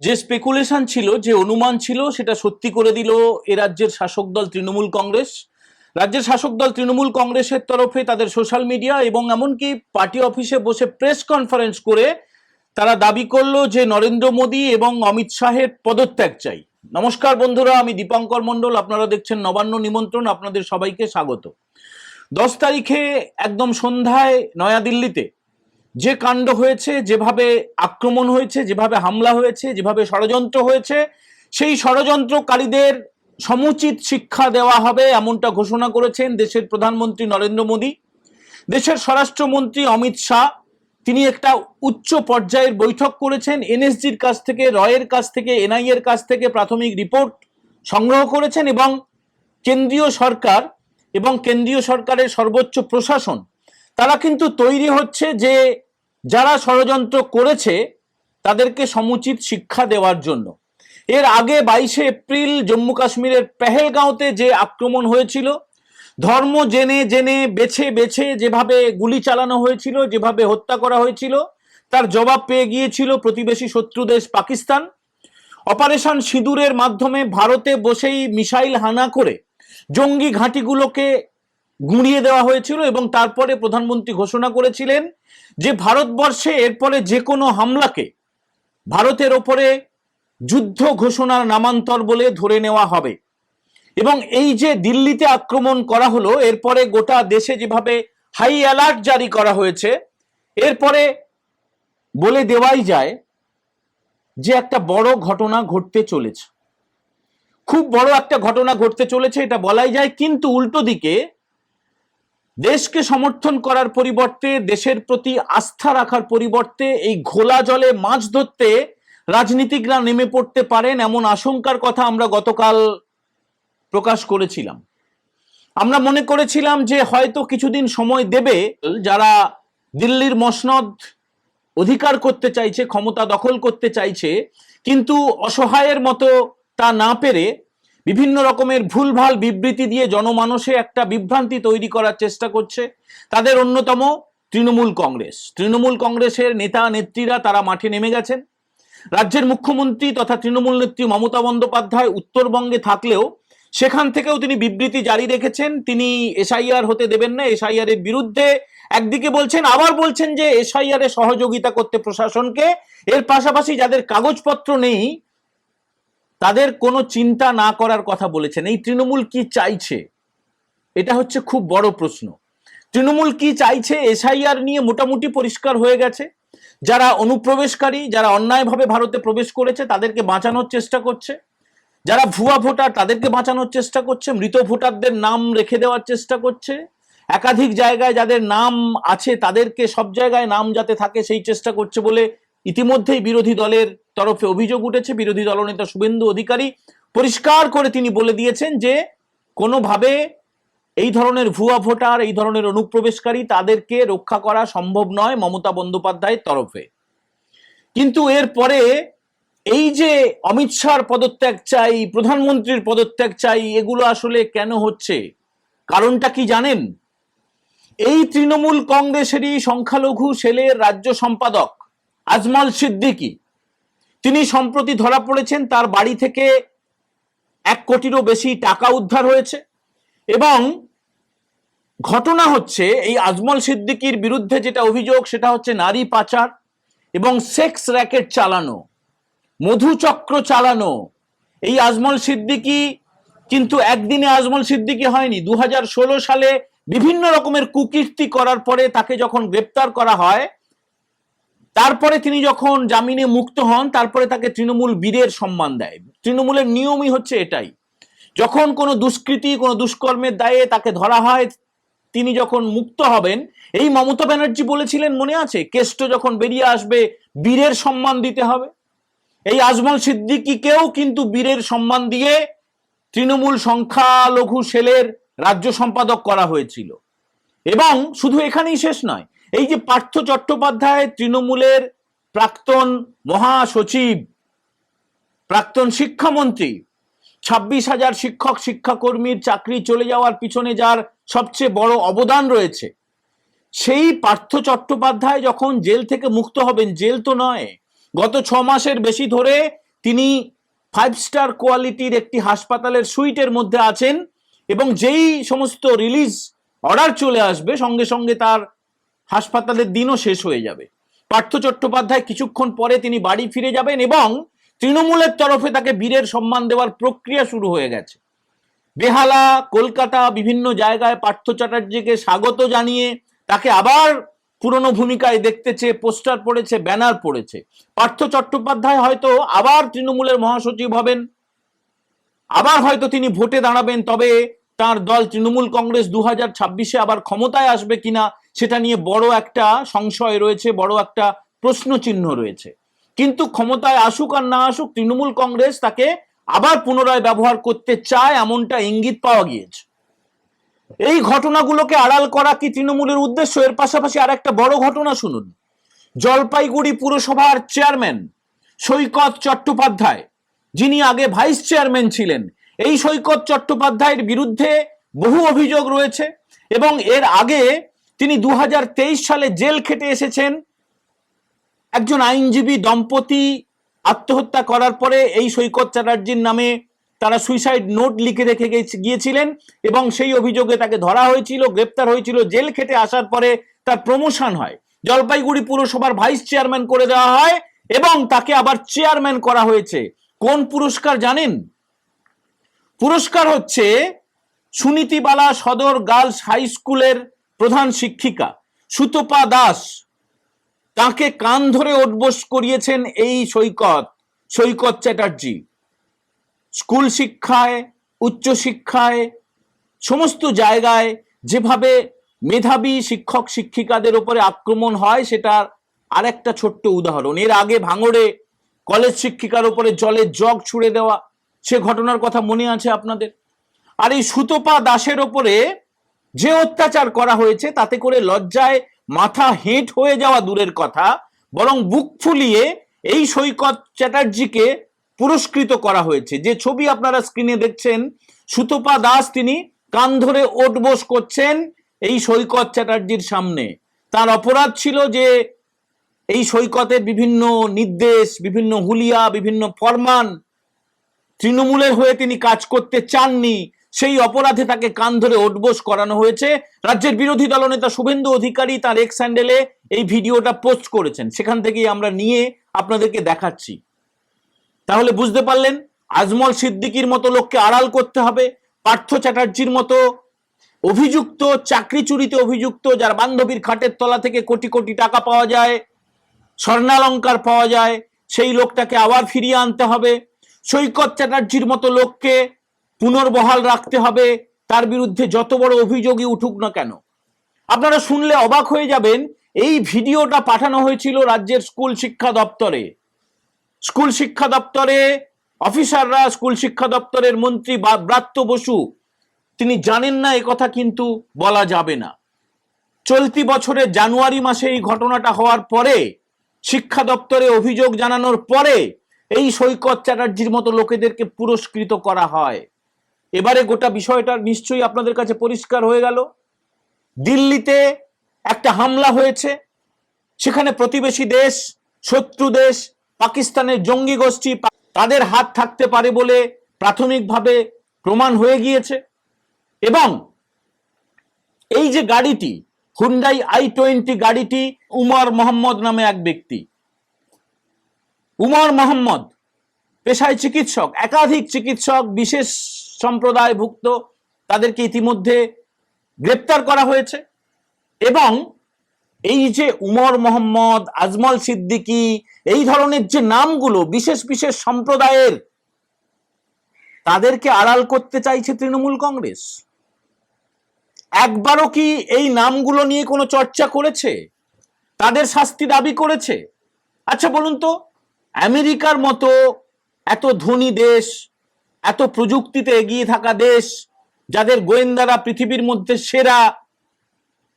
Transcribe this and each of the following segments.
যে স্পেকুলেশন ছিল, যে অনুমান ছিল, সেটা সত্যি করে দিল এ রাজ্যের শাসক দল তৃণমূল কংগ্রেস। রাজ্যের শাসক দল তৃণমূল কংগ্রেসের তরফে তাদের সোশ্যাল মিডিয়া এবং এমনকি পার্টি অফিসে বসে প্রেস কনফারেন্স করে তারা দাবি করল যে নরেন্দ্র মোদী এবং অমিত শাহের পদত্যাগ চাই। নমস্কার বন্ধুরা, আমি দীপঙ্কর মণ্ডল, আপনারা দেখছেন নবান্ন নিমন্ত্রণ, আপনাদের সবাইকে স্বাগত। দশ তারিখে একদম সন্ধ্যায় নয়াদিল্লিতে যে কাণ্ড হয়েছে, যেভাবে আক্রমণ হয়েছে, যেভাবে হামলা হয়েছে, যেভাবে ষড়যন্ত্র হয়েছে, সেই ষড়যন্ত্রকারীদের সমুচিত শিক্ষা দেওয়া হবে এমনটা ঘোষণা করেছেন দেশের প্রধানমন্ত্রী নরেন্দ্র মোদী। দেশের স্বরাষ্ট্রমন্ত্রী অমিত শাহ, তিনি একটা উচ্চ পর্যায়ের বৈঠক করেছেন, এনএসজির কাছ থেকে, রয়ের কাছ থেকে এনআই এর কাছ থেকে প্রাথমিক রিপোর্ট সংগ্রহ করেছেন এবং কেন্দ্রীয় সরকার এবং কেন্দ্রীয় সরকারের সর্বোচ্চ প্রশাসন তারা কিন্তু তৈরি হচ্ছে যে যারা ষড়যন্ত্র করেছে, তাদেরকে সমুচিত শিক্ষা দেওয়ার জন্য। এর আগে বাইশে এপ্রিল জম্মু কাশ্মীরের পেহেলগাঁওতে যে আক্রমণ হয়েছিল, ধর্ম জেনে জেনে বেছে বেছে যেভাবে গুলি চালানো হয়েছিল, যেভাবে হত্যা করা হয়েছিল, তার জবাব পেয়ে গিয়েছিল প্রতিবেশী শত্রু দেশ পাকিস্তান। অপারেশন সিঁদুরের মাধ্যমে ভারতে বসেই মিসাইল হানা করে জঙ্গি ঘাঁটিগুলোকে গুঁড়িয়ে দেওয়া হয়েছিল এবং তারপরে প্রধানমন্ত্রী ঘোষণা করেছিলেন যে ভারতবর্ষে এরপরে যে কোনো হামলাকে ভারতের ওপরে যুদ্ধ ঘোষণার নামান্তর বলে ধরে নেওয়া হবে। এবং এই যে দিল্লিতে আক্রমণ করা হলো এরপরে গোটা দেশে যেভাবে হাই অ্যালার্ট জারি করা হয়েছে এরপরে বলে দেওয়াই যায় যে একটা বড় ঘটনা ঘটতে চলেছে। খুব বড় একটা ঘটনা ঘটতে চলেছে, এটা বলাই যায়, কিন্তু উল্টো দিকে দেশকে সমর্থন করার পরিবর্তে, দেশের প্রতি আস্থা রাখার পরিবর্তে এই ঘোলা জলে মাছ ধরতে রাজনীতিকরা নেমে পড়তে পারেন এমন আশঙ্কার কথা আমরা গতকাল প্রকাশ করেছিলাম। আমরা মনে করেছিলাম যে হয়তো কিছুদিন সময় দেবে, যারা দিল্লির মসনদ অধিকার করতে চাইছে, ক্ষমতা দখল করতে চাইছে, কিন্তু অসহায়ের মতো তা না পেরে বিভিন্ন রকমের ভুলভাল বিবৃতি দিয়ে জনমানসে একটা বিভ্রান্তি তৈরি করার চেষ্টা করছে। তাদের অন্যতম তৃণমূল কংগ্রেস। তৃণমূল কংগ্রেসের নেতা, নেত্রীরা তারা মাঠে নেমে গেছেন। রাজ্যের মুখ্যমন্ত্রী তথা তৃণমূল নেত্রী মমতা বন্দ্যোপাধ্যায় উত্তরবঙ্গে থাকলেও সেখান থেকেও তিনি বিবৃতি জারি রেখেছেন। তিনি এসআইআর হতে দেবেন না। এসআইআর এর বিরুদ্ধে একদিকে বলছেন, আবার বলছেন যে এসআইআর এ সহযোগিতা করতে প্রশাসনকে। এর পাশাপাশি যাদের কাগজপত্র নেই তাদের কোনো চিন্তা না করার কথা বলেছেন। এই তৃণমূল কি চাইছে? এটা হচ্ছে খুব বড় প্রশ্ন। তৃণমূল কি চাইছে এসআইআর নিয়ে মোটামুটি পরিষ্কার হয়ে গেছে? যারা অনুপ্রবেশকারী, যারা অন্যায়ভাবে ভারতে প্রবেশ করেছে, তাদেরকে বাঁচানোর চেষ্টা করছে। যারা ভুয়া ভোটার, তাদেরকে বাঁচানোর চেষ্টা করছে। মৃত ভোটারদের নাম রেখে দেওয়ার চেষ্টা করছে। একাধিক জায়গায় যাদের নাম আছে, তাদেরকে সব জায়গায় নাম যাতে থাকে, সেই চেষ্টা করছে বলে ইতিমধ্যেই বিরোধী দলের তরফে অভিযোগ উঠেছে, বিরোধী দলনেতা শুভেন্দু অধিকারী পরিষ্কার করে তিনি বলে দিয়েছেন যে, কোনোভাবে এই ধরনের ভুয়া ভোটার, এই ধরনের অনুপ্রবেশকারী তাদেরকে রক্ষা করা সম্ভব নয় মমতা বন্দ্যোপাধ্যায়ের তরফে। কিন্তু এরপরে এই যে অমিত শাহর পদত্যাগ চাই, প্রধানমন্ত্রীর পদত্যাগ চাই, এগুলো আসলে কেন হচ্ছে? কারণটা কি জানেন? এই তৃণমূল কংগ্রেসেরই সংখ্যালঘু সেলের রাজ্য সম্পাদক আজমল সিদ্দিকী তিনি সম্প্রতি ধরা পড়েছেন তার বাড়ি থেকে এক কোটিরও বেশি টাকা উদ্ধার হয়েছে এবং ঘটনা হচ্ছে, এই আজমল সিদ্দিকির বিরুদ্ধে যেটা অভিযোগ, সেটা হচ্ছে নারী পাচার এবং সেক্স র্যাকেট চালানো মধুচক্র চালানো। এই আজমল সিদ্দিকি কিন্তু একদিনে আজমল সিদ্দিকি হয়নি। দু হাজার ষোলো সালে বিভিন্ন রকমের কুকীর্তি করার পরে তাকে যখন গ্রেপ্তার করা হয় তারপরে তিনি যখন জামিনে মুক্ত হন, তারপরে তাকে তৃণমূল বীরের সম্মান দেয়। তৃণমূলের নিয়মই হচ্ছে এটাই। যখন কোনো দুষ্কৃতি, কোনো দুষ্কর্মের দায়ে তাকে ধরা হয়, তিনি যখন মুক্ত হবেন, এই মমতা ব্যানার্জি বলেছিলেন, মনে আছে? কেষ্ট যখন বেরিয়ে আসবে, বীরের সম্মান দিতে হবে। এই আজমল সিদ্দিকিকেও কিন্তু বীরের সম্মান দিয়ে তৃণমূল সংখ্যালঘু সেলের রাজ্য সম্পাদক করা হয়েছিল। এবং শুধু এখানেই শেষ নয় এই যে পার্থ চট্টোপাধ্যায় তৃণমূলের প্রাক্তন মহাসচিব, প্রাক্তন শিক্ষামন্ত্রী, ছাব্বিশ হাজার শিক্ষক, শিক্ষাকর্মীর চাকরি চলে যাওয়ার পিছনে যার সবচেয়ে বড় অবদান রয়েছে, সেই পার্থ চট্টোপাধ্যায় যখন জেল থেকে মুক্ত হবেন, জেল তো নয়, গত ছ মাসের বেশি ধরে তিনি ফাইভ স্টার কোয়ালিটির একটি হাসপাতালের সুইটের মধ্যে আছেন এবং যেই সমস্ত রিলিজ অর্ডার চলে আসবে, সঙ্গে সঙ্গে তার হাসপাতালের দিনও শেষ হয়ে যাবে। পার্থ চট্টোপাধ্যায় কিছুক্ষণ পরে তিনি বাড়ি ফিরে যাবেন এবং তৃণমূলের তরফে তাকে বীরের সম্মান দেওয়ার প্রক্রিয়া শুরু হয়ে গেছে। বেহালা, কলকাতা, বিভিন্ন জায়গায় পার্থ চ্যাটার্জিকে স্বাগত জানিয়ে তাকে আবার পুরনো ভূমিকায় দেখতে চেয়ে পোস্টার পড়েছে, ব্যানার পড়েছে। পার্থ চট্টোপাধ্যায় হয়তো আবার তৃণমূলের মহাসচিব হবেন। আবার হয়তো তিনি ভোটে দাঁড়াবেন, তবে তার দল তৃণমূল কংগ্রেস দু হাজার আবার ক্ষমতায় আসবে কিনা সেটা নিয়ে বড় একটা সংশয় রয়েছে, বড় একটা প্রশ্ন চিহ্ন রয়েছে। কিন্তু ক্ষমতায় আসুক আর না আসুক, তৃণমূল কংগ্রেস তাকে আবার পুনরায় ব্যবহার করতে চায় এমনটা ইঙ্গিত পাওয়া গিয়েছে। এই ঘটনাগুলোকে আড়াল করা কি তৃণমূলের উদ্দেশ্য? এর পাশাপাশি আর একটা বড় ঘটনা শুনুন। জলপাইগুড়ি পুরসভার চেয়ারম্যান সৈকত চট্টোপাধ্যায়, যিনি আগে ভাইস চেয়ারম্যান ছিলেন, এই সৈকত চট্টোপাধ্যায়ের বিরুদ্ধে বহু অভিযোগ রয়েছে এবং এর আগে তিনি দু হাজার তেইশ সালে জেল খেটে এসেছেন। একজন আইনজীবী দম্পতি আত্মহত্যা করার পরে এই সৈকত চ্যাটার্জির নামে তারা সুইসাইড নোট লিখে রেখে গিয়েছিলেন এবং সেই অভিযোগে তাকে ধরা হয়েছিল, গ্রেপ্তার হয়েছিল। জেল খেটে আসার পরে তার প্রমোশন হয়। জলপাইগুড়ি পুরসভার ভাইস চেয়ারম্যান করে দেওয়া হয় এবং তাকে আবার চেয়ারম্যান করা হয়েছে। কোন পুরস্কার জানেন? পুরস্কার হচ্ছে সুনীতিবালা সদর গার্লস হাই স্কুলের প্রধান শিক্ষিকা সুতপা দাস তাকে কান ধরে ওঠবোস করিয়েছেন এই সৈকত সৈকত চ্যাটার্জি। স্কুল শিক্ষায়, উচ্চ শিক্ষায়, সমস্ত জায়গায় যেভাবে মেধাবী শিক্ষক শিক্ষিকাদের উপরে আক্রমণ হয় সেটার আরেকটা ছোট্ট উদাহরণ। এর আগে ভাঙড়ে কলেজ শিক্ষিকার উপরে জলের জগ ছুড়ে দেওয়া সে ঘটনার কথা মনে আছে আপনাদের? আর এই সুতপা দাসের ওপরে যে অত্যাচার করা হয়েছে তাতে করে লজ্জায় মাথা হেঁট হয়ে যাওয়া দূরের কথা, বরং বুক ফুলিয়ে এই সৈকত চ্যাটার্জিকে পুরস্কৃত করা হয়েছে। যে ছবি আপনারা স্ক্রিনে দেখছেন, সুতপা দাস তিনি কান ধরে ওঠবোস করছেন এই সৈকত চ্যাটার্জির সামনে। তার অপরাধ ছিল যে এই সৈকতের বিভিন্ন নির্দেশ, বিভিন্ন হুলিয়া, বিভিন্ন ফরমান তৃণমূলের হয়ে তিনি কাজ করতে চাননি। সেই অপরাধে তাকে কান ধরে ওঠবোস করানো হয়েছে। রাজ্যের বিরোধী দলনেতা শুভেন্দু অধিকারী তার এক্স হ্যান্ডেলে এই ভিডিওটা পোস্ট করেছেন। সেখান থেকেই আমরা নিয়ে আপনাদেরকে দেখাচ্ছি। তাহলে বুঝতে পারলেন, আজমল সিদ্দিকির মতো লোককে আড়াল করতে হবে, পার্থ চ্যাটার্জির মতো অভিযুক্ত চাকরি চুরিতে অভিযুক্ত, যার বান্ধবীর খাটের তলা থেকে কোটি কোটি টাকা পাওয়া যায়, স্বর্ণালঙ্কার পাওয়া যায়, সেই লোকটাকে আবার ফিরিয়ে আনতে হবে। সৈকত চ্যাটার্জির মতো লোককে পুনর্বহাল রাখতে হবে, তার বিরুদ্ধে যত বড় অভিযোগই উঠুক না কেন। আপনারা শুনলে অবাক হয়ে যাবেন, এই ভিডিওটা পাঠানো হয়েছিল রাজ্যের স্কুল শিক্ষা দপ্তরে। স্কুল শিক্ষা দপ্তরে অফিসাররা, স্কুল শিক্ষা দপ্তরের মন্ত্রী ব্রাত্য বসু, তিনি জানেন না এ কথা কিন্তু বলা যাবে না। চলতি বছরে জানুয়ারি মাসে এই ঘটনাটা হওয়ার পরে, শিক্ষা দপ্তরে অভিযোগ জানানোর পরে, এই সৈকত চ্যাটার্জির মতো লোকেদেরকে পুরস্কৃত করা হয়। এবারে গোটা বিষয়টা নিশ্চয়ই আপনাদের কাছে পরিষ্কার হয়ে গেল। দিল্লিতে একটা হামলা হয়েছে, সেখানে প্রতিবেশী দেশ, শত্রু দেশ, পাকিস্তানের জঙ্গি গোষ্ঠী, তাদের হাত থাকতে পারে বলে প্রাথমিকভাবে প্রমাণ হয়ে গিয়েছে। এবং এই যে গাড়িটি হুন্ডাই আই টোয়েন্টি গাড়িটি উমর মোহাম্মদ নামে এক ব্যক্তি। উমর মোহাম্মদ, পেশায় চিকিৎসক, একাধিক চিকিৎসক, বিশেষ সম্প্রদায়ভুক্ত, তাদেরকে ইতিমধ্যে গ্রেপ্তার করা হয়েছে এবং এই যে উমর মোহাম্মদ, আজমল সিদ্দিকী, এই ধরনের যে নামগুলো, বিশেষ বিশেষ সম্প্রদায়ের, তাদেরকে আড়াল করতে চাইছে তৃণমূল কংগ্রেস। একবারও কি এই নামগুলো নিয়ে কোনো চর্চা করেছে? তাদের শাস্তি দাবি করেছে? আচ্ছা বলুন তো, আমেরিকার মতো এত ধনী দেশ এত প্রযুক্তিতে এগিয়ে থাকা দেশ, যাদের গোয়েন্দারা পৃথিবীর মধ্যে সেরা,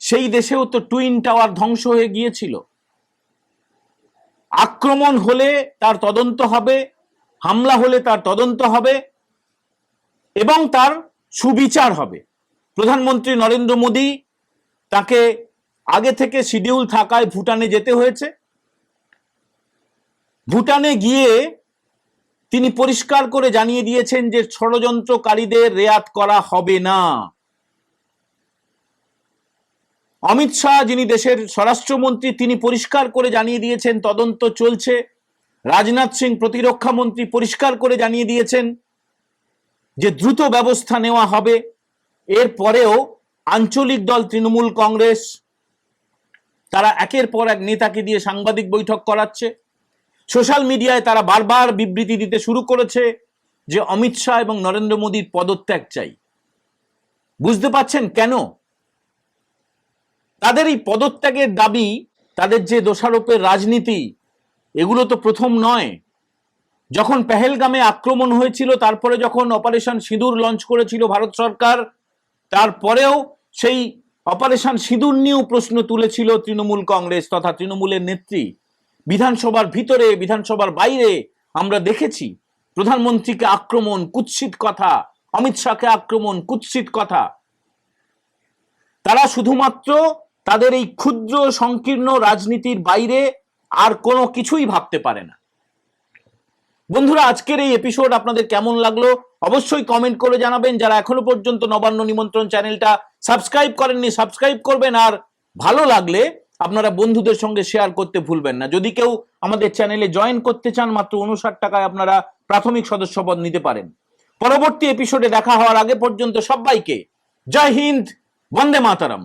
সেই দেশেও তো টুইন টাওয়ার ধ্বংস হয়ে গিয়েছিল। আক্রমণ হলে তার তদন্ত হবে, হামলা হলে তার তদন্ত হবে, এবং তার সুবিচার হবে। প্রধানমন্ত্রী নরেন্দ্র মোদী তাকে আগে থেকে শিডিউল থাকায় ভুটানে যেতে হয়েছে। ভুটানে গিয়ে তিনি পরিষ্কার করে জানিয়ে দিয়েছেন যে ষড়যন্ত্রকারীদের রেয়াত করা হবে না। অমিত শাহ, যিনি দেশের স্বরাষ্ট্রমন্ত্রী, তিনি পরিষ্কার করে জানিয়ে দিয়েছেন, তদন্ত চলছে। রাজনাথ সিং, প্রতিরক্ষা মন্ত্রী, পরিষ্কার করে জানিয়ে দিয়েছেন যে দ্রুত ব্যবস্থা নেওয়া হবে। এর পরেও আঞ্চলিক দল, তৃণমূল কংগ্রেস, তারা একের পর এক নেতাকে দিয়ে সাংবাদিক বৈঠক করাচ্ছে। সোশ্যাল মিডিয়ায় তারা বারবার বিবৃতি দিতে শুরু করেছে যে অমিত শাহ এবং নরেন্দ্র মোদীর পদত্যাগ চাই। বুঝতে পাচ্ছেন কেন? তাদের এই পদত্যাগের দাবি, তাদের যে দোষারোপের রাজনীতি, এগুলো তো প্রথম নয়। যখন পেহেলগামে আক্রমণ হয়েছিল, তারপরে যখন অপারেশন সিঁদুর লঞ্চ করেছিল ভারত সরকার, তারপরেও সেই অপারেশন সিঁদুর নিয়েও প্রশ্ন তুলেছিল তৃণমূল কংগ্রেস তথা তৃণমূলের নেত্রী। বিধানসভার ভিতরে, বিধানসভার বাইরে আমরা দেখেছি প্রধানমন্ত্রীকে আক্রমণ, কুৎসিত কথা, অমিত শাহকে আক্রমণ, কুৎসিত কথা। তারা শুধুমাত্র তাদের এই ক্ষুদ্র, সংকীর্ণ রাজনীতির বাইরে আর কোনো কিছুই ভাবতে পারে না। বন্ধুরা, আজকের এই এপিসোড আপনাদের কেমন লাগল? অবশ্যই কমেন্ট করে জানাবেন। যারা এখনও পর্যন্ত নবান্ন নিমন্ত্রণ চ্যানেলটা সাবস্ক্রাইব করেননি সাবস্ক্রাইব করবেন। আর ভালো লাগলে আপনারা বন্ধুদের সঙ্গে শেয়ার করতে ভুলবেন না। যদি কেউ আমাদের চ্যানেলে জয়েন করতে চান, মাত্র উনষাট টাকায় আপনারা প্রাথমিক সদস্যপদ নিতে পারেন। পরবর্তী এপিসোডে দেখা হওয়ার আগে পর্যন্ত সবাইকে জয় হিন্দ, বন্দে মাতারাম।